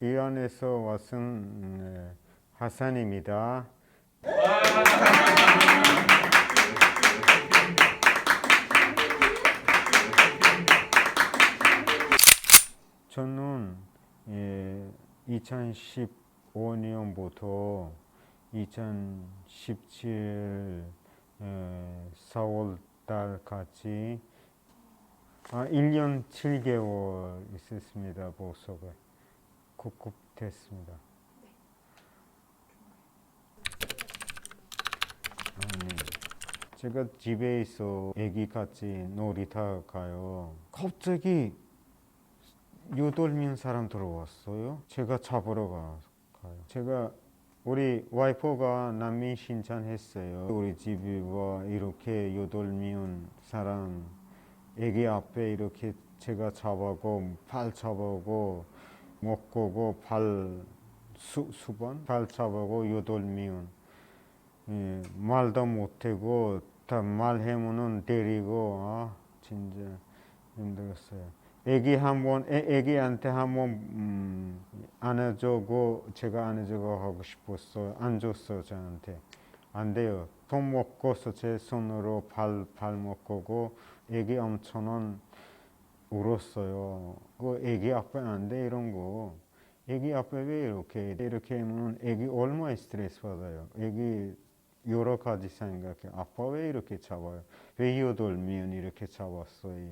이란에서 왔은 음, 하산입니다. 저는 예, 2015년부터 2017 예, 4월 달까지 아, 1년 7개월 있었습니다. 보석에 국급됐습니다. 아니, 제가 집에 있어 애기 같이 놀이터 가요. 갑자기 여덟 명 사람 들어왔어요. 제가 잡으러 가, 가요. 제가 우리 와이프가 난민 신청했어요. 우리 집에 와 이렇게 여덟 명 사람 애기 앞에 이렇게 제가 잡아고 팔 잡아고 먹고 발 수, 수번 발 잡아고 여덟 명 예, 말도 못하고 다 말하면은 때리고 아 진짜 힘들었어요. 애기 한번 애기한테 한번 음, 안아주고 제가 안아주고 하고 싶었어요. 안 줬어요 저한테 안 돼요. 손 먹고서 제 손으로 발발 먹고 애기 엄청은 울었어요. 그 애기 돼 이런 거. 애기 앞에 왜 이렇게 이렇게 하면 애기 얼마나 스트레스 받아요. 애기 여러 가지 생각해. 아빠 왜 이렇게 잡아요? 왜 여덟 명 이렇게 잡았어요?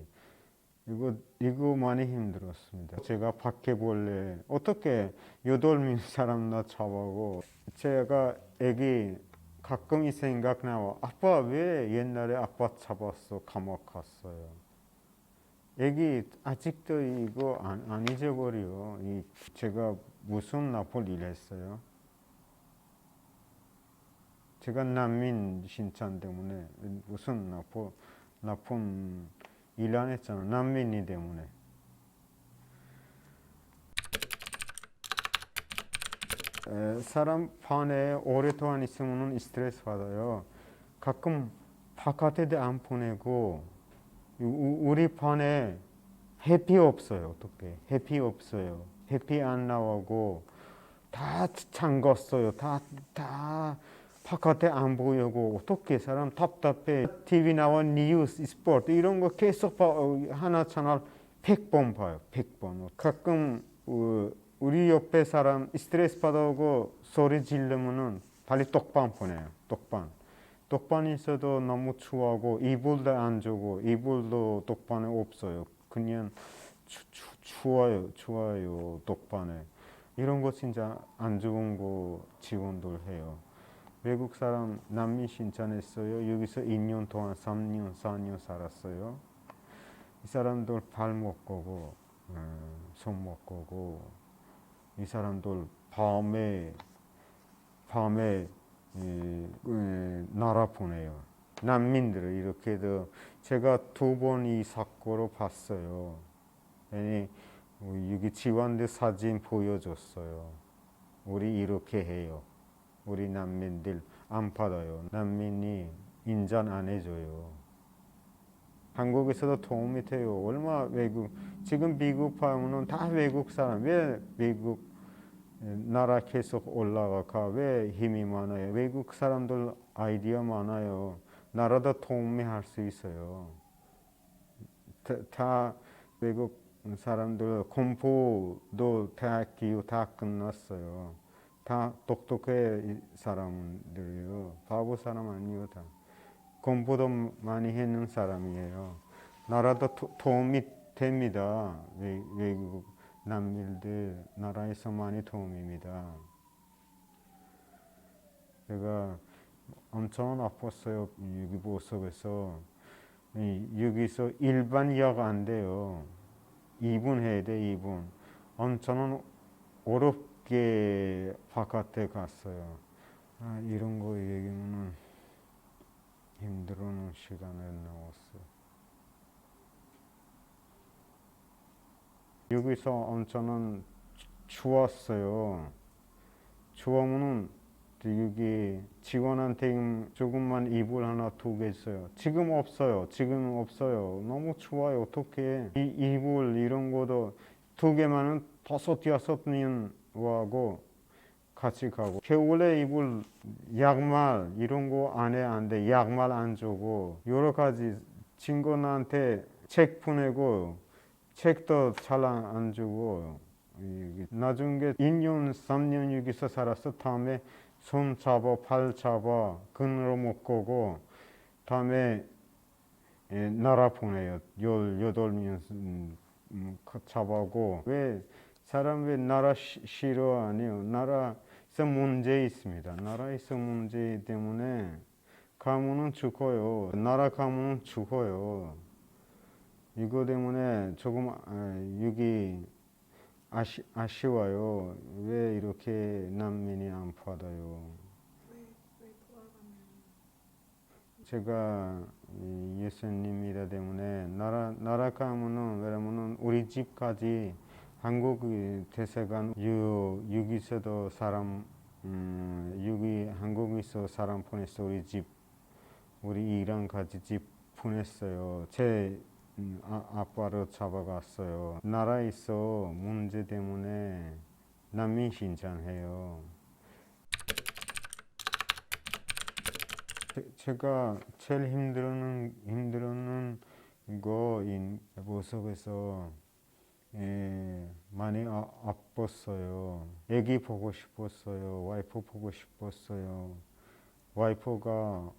이거 이거 많이 힘들었습니다. 제가 볼래 어떻게 여덟 명 사람 나 잡아고 제가 애기 가끔 이 생각 나와. 아빠 왜 옛날에 아빠 잡았어 감옥 갔어요. 애기 아직도 이거 안, 안 잊어버려. 이 제가 무슨 나쁜 일 했어요? 제가 난민 신청 때문에 무슨 나쁜 나쁜 일 안 했잖아. 난민이 때문에. 에, 사람 반에 오랫동안 있으면 스트레스 받아요. 가끔 바깥에도 안 보내고 우- 우리 반에 해피 없어요. 어떻게 해피 없어요. 해피 안 나오고 다 잠갔어요. 다다 바깥에 안 보이고 어떻게 사람 답답해. TV 나온 뉴스, 스포츠 이런 거 계속 봐. 어, 하나 채널 100번 봐요. 100번. 가끔 어, 우리 옆에 사람 스트레스 받아오고 소리 지르면은 빨리 똑방 보내요. 똑방. 똑방 있어도 너무 추워하고 이불도 안 주고 이불도 똑방에 없어요. 그냥 추, 추, 추워요. 추워요. 똑방에. 이런 거 진짜 안 좋은 거 지원들 해요. 외국 사람 난민 신청했어요. 여기서 2년 동안 3년, 4년 살았어요. 이 사람들 발못 거고, 음, 손못 거고, 이 사람들 밤에 밤에 나라 보내요. 난민들을 이렇게도 제가 두 번 이 사고로 봤어요. 아니 여기 지원대 사진 보여줬어요. 우리 이렇게 해요. 우리 난민들 안 받아요. 난민이 인정 안 해줘요. 한국에서도 도움이 돼요. 얼마 외국 지금 미국 가면은 다 외국 사람 왜 외국 나라 계속 올라가가 왜 힘이 많아요? 외국 사람들 아이디어 많아요. 나라도 도움이 할수 있어요. 다, 다 외국 사람들 공부도 대학 교육 다 끝났어요. 다 똑똑해 이 사람들이요. 바보 사람 아니요 다. 공부도 많이 했는 사람이에요. 나라도 도, 도움이 됩니다. 외, 외국 남일들 나라에서 많이 도움입니다. 제가 엄청 아팠어요. 여기 보석에서 여기서 일반 약 안 돼요. 2분 해야 돼 2분. 엄청 어렵게 바깥에 갔어요. 아, 이런 거 얘기하면 힘들어하는 시간을 나왔어요. 여기서 엄청은 추웠어요. 추우면은 여기 직원한테 조금만 이불 하나 두개 있어요. 지금 없어요. 지금 없어요. 너무 추워요. 어떻게 이 이불 이런 것도 두 개만은 다섯 여섯 명 와고 같이 가고 겨울에 입을 양말 이런 거 안에 안돼 양말 안 주고 여러 가지 친구한테 책 보내고 책도 잘 안 주고 이- 나중에 2년 3년 여기서 살았어. 다음에 손 잡아 팔 잡아 근으로 묶고 다음에 예, 나라 보내요. 열여덟 명 음, 음, 잡아고. 왜 사람 왜 나라 시- 싫어하니요. 나라에서 문제 있습니다. 나라에서 문제 때문에 가면은 죽어요. 나라 가면은 죽어요 이거 때문에 조금 아, 여기 아시, 아쉬워요. 왜 이렇게 난민이 안 받아요? 왜, 왜 돌아가면 제가 이 예수님이다 때문에 나라 나라 가면은 왜냐면은 우리 집까지 한국 이 대사관 유 여기서도 사람 음 여기 한국에서 사람 보냈어 우리 집. 우리 이랑 같이 집 보냈어요. 제 음, 아, 아빠를 잡아갔어요 나라에서 문제 때문에 난민 신청해요. 제- 제가 제일 힘들어는 힘들어는 거인 모습에서 예, 많이 아, 아팠어요. 애기 보고 싶었어요. 와이프 보고 싶었어요. 와이프가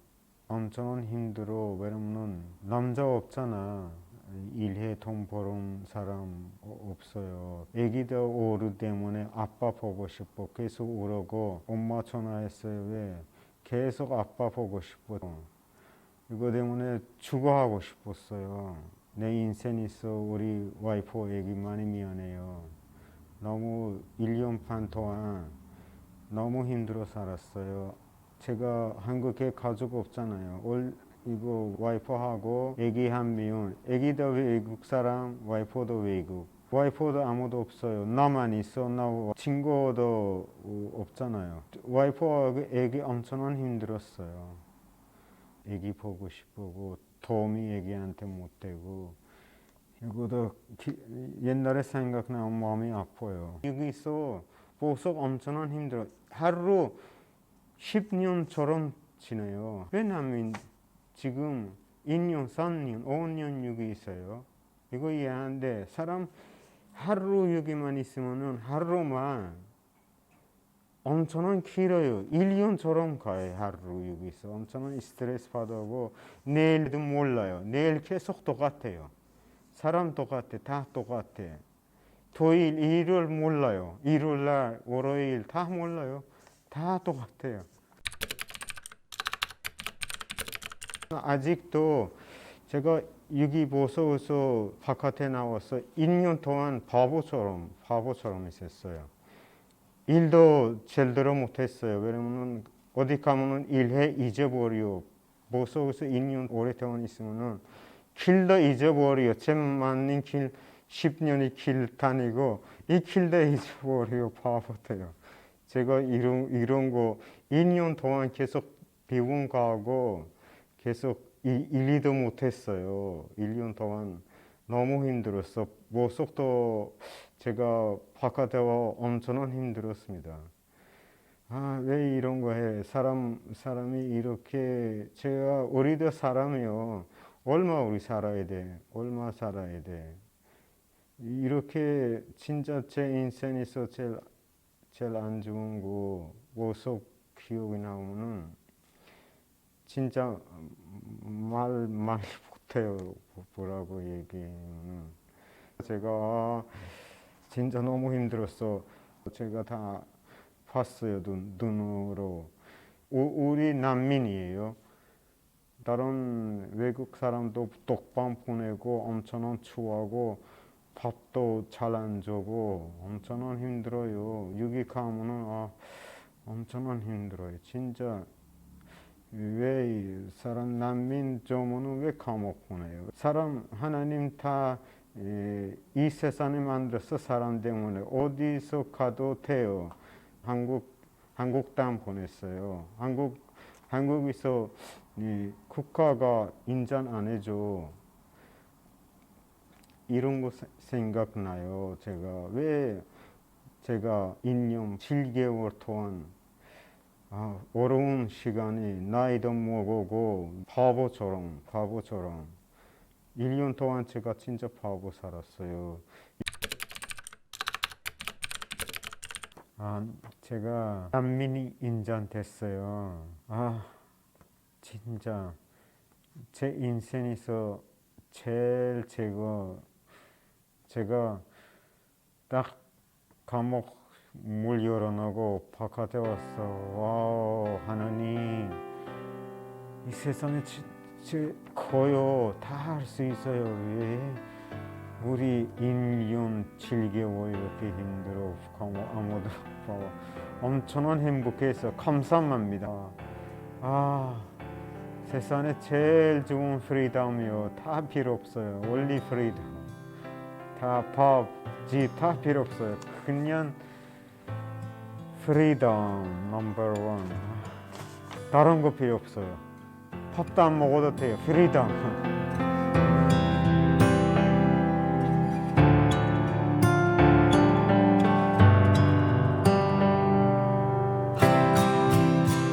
엄청 힘들어. 왜냐면 남자 없잖아. 일해 돈 버는 사람 어- 없어요. 애기도 오르 때문에 아빠 보고 싶어. 계속 울고 엄마 전화했어요. 왜? 계속 아빠 보고 싶어. 이거 때문에 죽어하고 싶었어요. 내 인생에서 우리 와이프 얘기 많이 미안해요. 너무 1년 반 동안 너무 힘들어 살았어요. 제가 한국에 가족 없잖아요. 올 이거 와이프하고 애기 한 명, 애기도 외국 사람, 와이프도 외국. 와이프도 아무도 없어요. 나만 있어. 나 친구도 없잖아요. 와이프하고 애기 엄청난 힘들었어요. 애기 보고 싶고 도움이 애기한테 못 되고 이거도 기- 옛날에 생각나면 마음이 아파요. 여기서 보석 엄청난 힘들어. 하루 10년처럼 지내요. 왜냐면 지금 2년, 3년, 5년 여기 있어요. 이거 이해하는데 사람 하루 여기만 있으면은 하루만 엄청난 길어요. 1년처럼 가요. 하루 여기서 엄청난 스트레스 받고 내일도 몰라요. 내일 계속 똑같아요. 사람 똑같아. 다 똑같아. 토요일, 일요일 몰라요. 일요일 날, 월요일 다 몰라요. 다 똑같아요. 아직도 제가 무서워서 바깥에 나와서 1년 동안 바보처럼 바보처럼 있었어요. 일도 제대로 못했어요. 왜냐면 어디 가면은 일해 잊어버려. 무서워서 2년 오랫동안 있으면은 길도 잊어버려. 제 맞는 길 10년이 길 다니고 이 길도 잊어버려. 바보 돼요. 제가 이런 이런 거 2년 동안 계속 비원 가고 계속 이, 일도 못했어요. 1년 동안 너무 힘들었어. 모속도 제가 바깥에 와 엄청난 힘들었습니다. 아, 왜 이런 거 해? 사람, 사람이 이렇게, 제가, 우리도 사람이요. 얼마 우리 살아야 돼? 얼마 살아야 돼? 이렇게 진짜 제 인생에서 제일, 제일 안 좋은 거, 모속 기억이 나오면은, 진짜 말, 말 못해요. 뭐라고 얘기하면. 제가 진짜 너무 힘들었어. 제가 다 봤어요. 눈, 눈으로. 우, 우리 난민이에요. 다른 외국 사람도 독방 보내고 엄청난 추워하고 밥도 잘 안 주고 엄청난 힘들어요. 여기 가면은 아, 엄청난 힘들어요. 진짜 왜이 사람 난민 조문은 왜 감옥 보내요? 사람 하나님 다 이 세상에 만들어서 사람 때문에 어디서 가도 돼요. 한국 한국 땅 보냈어요. 한국 한국에서 이 국가가 인정 안 해줘. 이런 거 세- 생각나요. 제가 왜 제가 1년 7개월 동안 아, 어려운 시간이 나이도 먹고 바보처럼 바보처럼 1년 동안 제가 진짜 바보 살았어요. 아, 제가 난민이 인정됐어요. 아, 진짜 제 인생에서 제일 제가 제가 딱 감옥 문 열어놓고 바깥에 왔어. 와우 하나님 이 세상에 진짜 커요. 다 할 수 있어요. 왜 우리 1년 7개월 이렇게 힘들어 감옥 아무도 봐봐. 엄청난 행복해서 감사합니다. 아 세상에 제일 좋은 프리덤이요. 다 필요 없어요. 원리 프리덤. 다 밥, 집다 필요 없어요. 그냥 프리덤 넘버 원. 다른 거 필요 없어요. 밥도 안 먹어도 돼요. 프리덤.